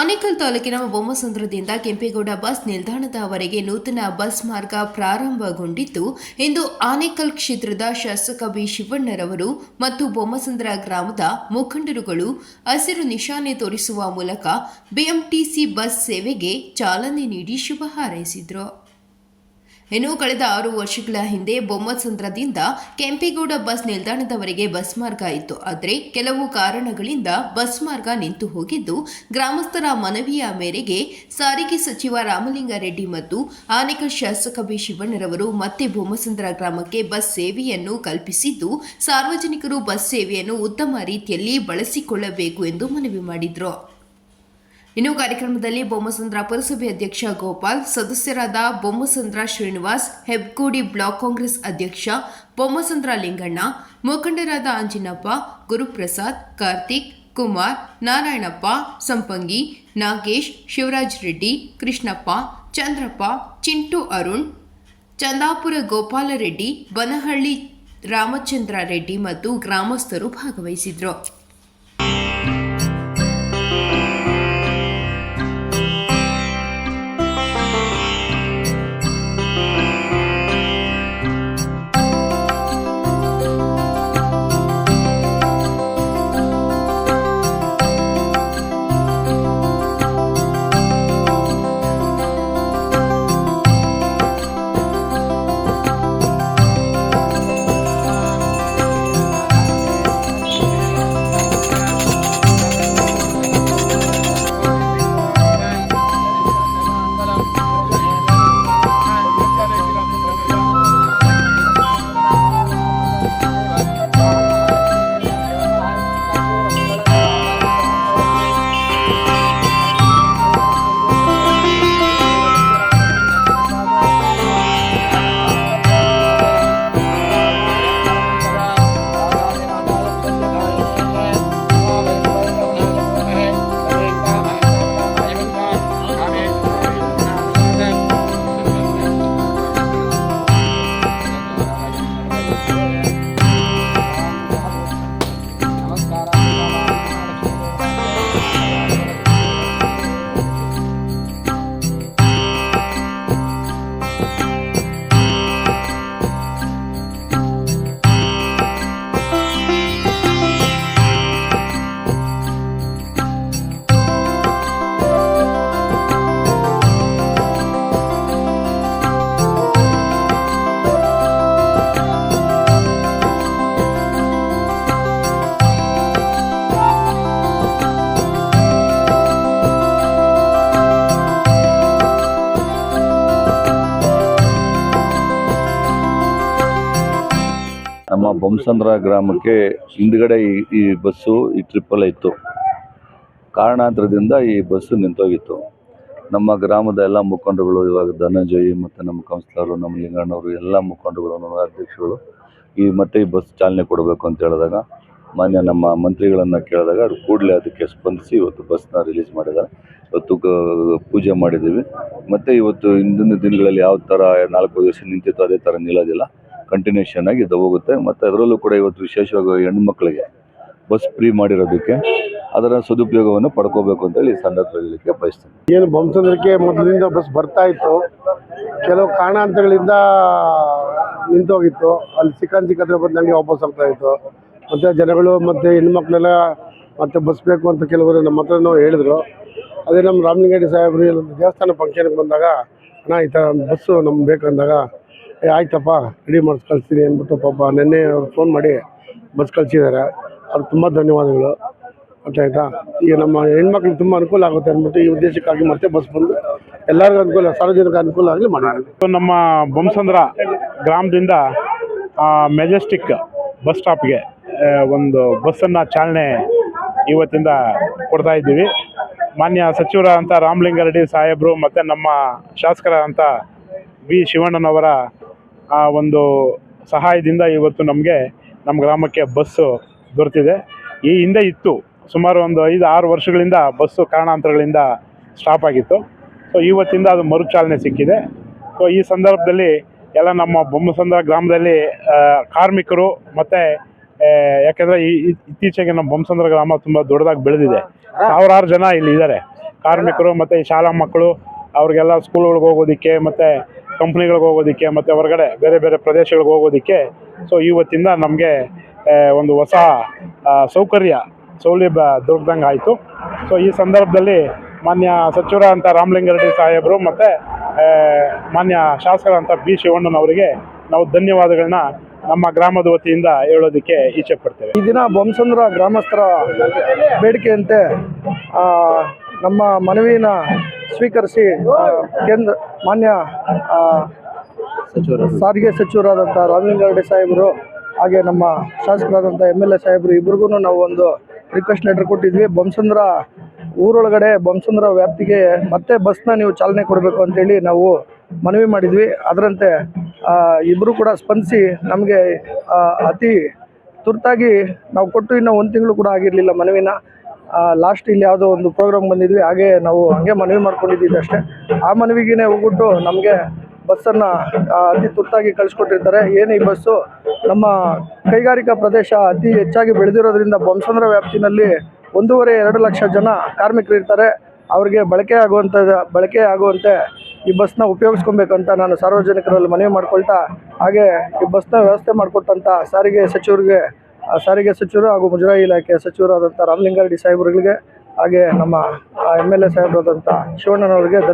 ಆನೇಕಲ್ ತಾಲೂಕಿನ ಬೊಮ್ಮಸಂದ್ರದಿಂದ ಕೆಂಪೇಗೌಡ ಬಸ್ ನಿಲ್ದಾಣದವರೆಗೆ ನೂತನ ಬಸ್ ಮಾರ್ಗ ಪ್ರಾರಂಭಗೊಂಡಿದ್ದು, ಇಂದು ಆನೇಕಲ್ ಕ್ಷೇತ್ರದ ಶಾಸಕ ಬಿ ಶಿವಣ್ಣರವರು ಮತ್ತು ಬೊಮ್ಮಸಂದ್ರ ಗ್ರಾಮದ ಮುಖಂಡರುಗಳು ಹಸಿರು ನಿಶಾನೆ ತೋರಿಸುವ ಮೂಲಕ ಬಿಎಂಟಿಸಿ ಬಸ್ ಸೇವೆಗೆ ಚಾಲನೆ ನೀಡಿ ಶುಭ ಹಾರೈಸಿದರು. ಇನ್ನು ಕಳೆದ ಆರು ವರ್ಷಗಳ ಹಿಂದೆ ಬೊಮ್ಮಸಂದ್ರದಿಂದ ಕೆಂಪೇಗೌಡ ಬಸ್ ನಿಲ್ದಾಣದವರೆಗೆ ಬಸ್ ಮಾರ್ಗ ಇತ್ತು. ಆದರೆ ಕೆಲವು ಕಾರಣಗಳಿಂದ ಬಸ್ ಮಾರ್ಗ ನಿಂತು ಹೋಗಿದ್ದು, ಗ್ರಾಮಸ್ಥರ ಮನವಿಯ ಮೇರೆಗೆ ಸಾರಿಗೆ ಸಚಿವ ರಾಮಲಿಂಗಾರೆಡ್ಡಿ ಮತ್ತು ಆನೇಕಲ್ ಶಾಸಕ ಬಿ ಶಿವಣ್ಣರವರು ಮತ್ತೆ ಬೊಮ್ಮಸಂದ್ರ ಗ್ರಾಮಕ್ಕೆ ಬಸ್ ಸೇವೆಯನ್ನು ಕಲ್ಪಿಸಿದ್ದು, ಸಾರ್ವಜನಿಕರು ಬಸ್ ಸೇವೆಯನ್ನು ಉತ್ತಮ ರೀತಿಯಲ್ಲಿ ಬಳಸಿಕೊಳ್ಳಬೇಕು ಎಂದು ಮನವಿ ಮಾಡಿದರು. ಇನ್ನು ಕಾರ್ಯಕ್ರಮದಲ್ಲಿ ಬೊಮ್ಮಸಂದ್ರ ಪುರಸಭೆ ಅಧ್ಯಕ್ಷ ಗೋಪಾಲ್, ಸದಸ್ಯರಾದ ಬೊಮ್ಮಸಂದ್ರ ಶ್ರೀನಿವಾಸ್, ಹೆಬ್ಗೋಡಿ ಬ್ಲಾಕ್ ಕಾಂಗ್ರೆಸ್ ಅಧ್ಯಕ್ಷ ಬೊಮ್ಮಸಂದ್ರ ಲಿಂಗಣ್ಣ, ಮುಖಂಡರಾದ ಅಂಜಿನಪ್ಪ, ಗುರುಪ್ರಸಾದ್, ಕಾರ್ತಿಕ್, ಕುಮಾರ್, ನಾರಾಯಣಪ್ಪ, ಸಂಪಂಗಿ, ನಾಗೇಶ್, ಶಿವರಾಜ್ ರೆಡ್ಡಿ, ಕೃಷ್ಣಪ್ಪ, ಚಂದ್ರಪ್ಪ, ಚಿಂಟು ಅರುಣ್, ಚಂದಾಪುರ ಗೋಪಾಲರೆಡ್ಡಿ ಬನಹಳ್ಳಿ ರಾಮಚಂದ್ರ ರೆಡ್ಡಿ ಮತ್ತು ಗ್ರಾಮಸ್ಥರು ಭಾಗವಹಿಸಿದ್ರು. ನಮ್ಮ ಬೊಮ್ಮಸಂದ್ರ ಗ್ರಾಮಕ್ಕೆ ಹಿಂದ್ಗಡೆ ಈ- ಬಸ್ಸು ಈ ಟ್ರಿಪ್ಪಲ್ಲ ಇತ್ತು ಕಾರಣಾಂತರದಿಂದ ಈ ಬಸ್ಸು ನಿಂತೋಗಿತ್ತು. ನಮ್ಮ ಗ್ರಾಮದ ಎಲ್ಲ ಮುಖಂಡರುಗಳು, ಇವಾಗ ಧನಂಜಯ್ ಮತ್ತು ನಮ್ಮ ಕೌನ್ಸಿಲರು, ನಮ್ಮ ಲಿಂಗಣ್ಣವರು ಎಲ್ಲ ಮುಖಂಡರುಗಳು, ನಮ್ಮ ಅಧ್ಯಕ್ಷಗಳು ಈ ಮತ್ತೆ ಈ ಬಸ್ ಚಾಲನೆ ಕೊಡಬೇಕು ಅಂತ ಹೇಳಿದಾಗ, ಮಾನ್ಯ ನಮ್ಮ ಮಂತ್ರಿಗಳನ್ನು ಕೇಳಿದಾಗ ಅದು ಕೂಡಲೇ ಅದಕ್ಕೆ ಸ್ಪಂದಿಸಿ ಇವತ್ತು ಬಸ್ನ ರಿಲೀಸ್ ಮಾಡಿದ್ದಾರೆ. ಇವತ್ತು ಪೂಜೆ ಮಾಡಿದ್ದೀವಿ. ಮತ್ತು ಇವತ್ತು ಹಿಂದಿನ ದಿನಗಳಲ್ಲಿ ಯಾವ ಥರ ನಾಲ್ಕು ದಿವಸ ನಿಂತಿತ್ತು ಅದೇ ಥರ ನಿಲ್ಲೋದಿಲ್ಲ. ಕಂಟಿನ್ಯೂಷನ್ ಆಗಿ ಇದು ಹೋಗುತ್ತೆ. ಮತ್ತು ಅದರಲ್ಲೂ ಕೂಡ ಇವತ್ತು ವಿಶೇಷವಾಗಿ ಹೆಣ್ಮಕ್ಳಿಗೆ ಬಸ್ ಫ್ರೀ ಮಾಡಿರೋದಕ್ಕೆ ಅದರ ಸದುಪಯೋಗವನ್ನು ಪಡ್ಕೋಬೇಕು ಅಂತೇಳಿ ಸಂದರ್ಭದಲ್ಲಿ ಬಯಸ್ತೇನೆ. ಏನು ಬೊಮ್ಮಸಂದ್ರಕ್ಕೆ ಮೊದಲಿಂದ ಬಸ್ ಬರ್ತಾ ಇತ್ತು. ಕೆಲವು ಕಾರಣಾಂತರಗಳಿಂದ ನಿಂತೋಗಿತ್ತು ಅಲ್ಲಿ ಸಿಕ್ಕಂಡ್ ಸಿಕ್ಕಂದ್ರೆ ಬಂದು ನನಗೆ ವಾಪಸ್ ಆಗ್ತಾ ಇತ್ತು. ಮತ್ತು ಜನಗಳು ಮತ್ತು ಹೆಣ್ಮಕ್ಳೆಲ್ಲ ಮತ್ತೆ ಬಸ್ ಬೇಕು ಅಂತ ಕೆಲವರು ನಮ್ಮ ಹತ್ರನೂ ಹೇಳಿದ್ರು. ಅದೇ ನಮ್ಮ ರಾಮಲಿಂಗಡಿ ಸಾಹೇಬರು ದೇವಸ್ಥಾನ ಫಂಕ್ಷನ್ಗೆ ಬಂದಾಗ, ಅಣ್ಣ, ಈ ಥರ ಬಸ್ಸು ನಮ್ಗೆ ಬೇಕಂದಾಗ ಆಯ್ತಪ್ಪ ರೆಡಿ ಮಾಡಿಸಿ ಕಳಿಸ್ತೀನಿ ಅಂದ್ಬಿಟ್ಟು ಪಾಪ ನಿನ್ನೆ ಅವ್ರು ಫೋನ್ ಮಾಡಿ ಬಸ್ ಕಳಿಸಿದ್ದಾರೆ. ಅವ್ರಿಗೆ ತುಂಬ ಧನ್ಯವಾದಗಳು. ಗೊತ್ತಾಯ್ತಾ? ಈಗ ನಮ್ಮ ಹೆಣ್ಮಕ್ಳಿಗೆ ತುಂಬ ಅನುಕೂಲ ಆಗುತ್ತೆ ಅಂದ್ಬಿಟ್ಟು ಈ ಉದ್ದೇಶಕ್ಕಾಗಿ ಮತ್ತೆ ಬಸ್ ಬಂದು ಎಲ್ಲರಿಗೂ ಅನುಕೂಲ ಸಾರ್ವಜನಿಕ ಅನುಕೂಲ ಆಗಲಿ ಮಾಡಿ ನಮ್ಮ ಬೊಮ್ಮಸಂದ್ರ ಗ್ರಾಮದಿಂದ ಮೆಜೆಸ್ಟಿಕ್ ಬಸ್ ಸ್ಟಾಪ್ಗೆ ಒಂದು ಬಸ್ಸನ್ನು ಚಾಲನೆ ಇವತ್ತಿಂದ ಕೊಡ್ತಾ ಇದ್ದೀವಿ. ಮಾನ್ಯ ಸಚಿವರ ಅಂತ ರಾಮಲಿಂಗಾರೆಡ್ಡಿ ಸಾಹೇಬರು ಮತ್ತು ನಮ್ಮ ಶಾಸಕರ ಅಂತ ವಿ ಶಿವಣ್ಣನವರ ಆ ಒಂದು ಸಹಾಯದಿಂದ ಇವತ್ತು ನಮಗೆ ನಮ್ಮ ಗ್ರಾಮಕ್ಕೆ ಬಸ್ಸು ದೊರೆತಿದೆ. ಈ ಹಿಂದೆ ಇತ್ತು. ಸುಮಾರು ಒಂದು ಐದು, ಆರು ವರ್ಷಗಳಿಂದ ಬಸ್ಸು ಕಾರಣಾಂತರಗಳಿಂದ ಸ್ಟಾಪ್ ಆಗಿತ್ತು. ಸೊ ಇವತ್ತಿಂದ ಅದು ಮರುಚಾಲನೆ ಸಿಕ್ಕಿದೆ. ಸೊ ಈ ಸಂದರ್ಭದಲ್ಲಿ ಎಲ್ಲ ನಮ್ಮ ಬೊಮ್ಮಸಂದ್ರ ಗ್ರಾಮದಲ್ಲಿ ಕಾರ್ಮಿಕರು ಮತ್ತು ಯಾಕೆಂದರೆ ಈ ಇತ್ತೀಚೆಗೆ ನಮ್ಮ ಬೊಮ್ಮಸಂದ್ರ ಗ್ರಾಮ ತುಂಬ ದೊಡ್ಡದಾಗಿ ಬೆಳೆದಿದೆ. ಸಾವಿರಾರು ಜನ ಇಲ್ಲಿ ಇದ್ದಾರೆ. ಕಾರ್ಮಿಕರು ಮತ್ತು ಶಾಲಾ ಮಕ್ಕಳು, ಅವ್ರಿಗೆಲ್ಲ ಸ್ಕೂಲ್ಗಳಿಗೆ ಹೋಗೋದಕ್ಕೆ ಮತ್ತು ಕಂಪ್ನಿಗಳಿಗೆ ಹೋಗೋದಕ್ಕೆ ಮತ್ತು ಹೊರಗಡೆ ಬೇರೆ ಬೇರೆ ಪ್ರದೇಶಗಳಿಗೆ ಹೋಗೋದಕ್ಕೆ. ಸೊ ಇವತ್ತಿಂದ ನಮಗೆ ಒಂದು ಹೊಸ ಸೌಕರ್ಯ, ಸೌಲಭ್ಯ ದೊರಕ್ದಂಗೆ ಆಯಿತು. ಸೊ ಈ ಸಂದರ್ಭದಲ್ಲಿ ಮಾನ್ಯ ಸಚಿವರ ಅಂತ ರಾಮಲಿಂಗಾರೆಡ್ಡಿ ಸಾಹೇಬರು ಮತ್ತು ಮಾನ್ಯ ಶಾಸಕರಂತ ಬಿ ಶಿವಣ್ಣನವರಿಗೆ ನಾವು ಧನ್ಯವಾದಗಳನ್ನ ನಮ್ಮ ಗ್ರಾಮದ ವತಿಯಿಂದ ಹೇಳೋದಕ್ಕೆ ಇಚ್ಛೆ ಪಡ್ತೇವೆ. ಈ ದಿನ ಬೊಮ್ಮಸಂದ್ರ ಗ್ರಾಮಸ್ಥರ ಬೇಡಿಕೆಯಂತೆ ನಮ್ಮ ಮನವಿನ ಸ್ವೀಕರಿಸಿ ಕೇಂದ್ರ, ಮಾನ್ಯ ಸಾರಿಗೆ ಸಚಿವರಾದಂಥ ರಾಮಲಿಂಗಾರೆಡ್ಡಿ ಸಾಹೇಬರು ಹಾಗೆ ನಮ್ಮ ಶಾಸಕರಾದಂಥ ಎಂ ಎಲ್ ಎ ಸಾಹೇಬರು ಇಬ್ರಿಗೂ ನಾವು ಒಂದು ರಿಕ್ವೆಸ್ಟ್ ಲೆಟರ್ ಕೊಟ್ಟಿದ್ವಿ. ಬೊಮ್ಸಂದ್ರ ಊರೊಳಗಡೆ, ಬೊಮ್ಸಂದ್ರ ವ್ಯಾಪ್ತಿಗೆ ಮತ್ತೆ ಬಸ್ನ ನೀವು ಚಾಲನೆ ಕೊಡಬೇಕು ಅಂತೇಳಿ ನಾವು ಮನವಿ ಮಾಡಿದ್ವಿ. ಅದರಂತೆ ಇಬ್ಬರು ಕೂಡ ಸ್ಪಂದಿಸಿ ನಮಗೆ ಅತಿ ತುರ್ತಾಗಿ ನಾವು ಕೊಟ್ಟು ಇನ್ನೂ ಒಂದು ತಿಂಗಳು ಕೂಡ ಆಗಿರಲಿಲ್ಲ ಮನವಿನ. ಲಾಸ್ಟ್ ಇಲ್ಲಿ ಯಾವುದೋ ಒಂದು ಪ್ರೋಗ್ರಾಮ್ ಬಂದಿದ್ವಿ, ಹಾಗೆ ನಾವು ಹಂಗೆ ಮನವಿ ಮಾಡ್ಕೊಂಡಿದ್ದೀವಿ ಅಷ್ಟೇ. ಆ ಮನವಿಗೇನೆ ಹೋಗ್ಬಿಟ್ಟು ನಮಗೆ ಬಸ್ಸನ್ನು ಅತಿ ತುರ್ತಾಗಿ ಕಳಿಸ್ಕೊಟ್ಟಿರ್ತಾರೆ. ಏನು ಈ ಬಸ್ಸು ನಮ್ಮ ಕೈಗಾರಿಕಾ ಪ್ರದೇಶ ಅತಿ ಹೆಚ್ಚಾಗಿ ಬೆಳೆದಿರೋದ್ರಿಂದ ಬೊಮ್ಮಸಂದ್ರ ವ್ಯಾಪ್ತಿನಲ್ಲಿ ಒಂದೂವರೆ ಎರಡು ಲಕ್ಷ ಜನ ಕಾರ್ಮಿಕರು ಇರ್ತಾರೆ. ಅವ್ರಿಗೆ ಬಳಕೆ ಆಗುವಂಥ ಬಳಕೆ ಆಗುವಂತೆ ಈ ಬಸ್ನ ಉಪಯೋಗಿಸ್ಕೊಬೇಕಂತ ನಾನು ಸಾರ್ವಜನಿಕರಲ್ಲಿ ಮನವಿ ಮಾಡ್ಕೊಳ್ತಾ, ಹಾಗೆ ಈ ಬಸ್ನ ವ್ಯವಸ್ಥೆ ಮಾಡಿಕೊಟ್ಟಂಥ ಸಾರಿಗೆ ಸಚಿವರಿಗೆ ಸಾರಿಗೆ ಸಚಿವರು ಹಾಗೂ ಮುಜರಾಯಿ ಇಲಾಖೆ ಸಚಿವರಾದಂಥ ರಾಮಲಿಂಗಾರೆಡ್ಡಿ ಸಾಹೇಬರುಗಳಿಗೆ, ಹಾಗೆ ನಮ್ಮ ಎಂ ಎಲ್ ಎ ಸಾಹೇಬರಾದಂಥ ಶಿವಣ್ಣನವರಿಗೆ ಧನ್ಯ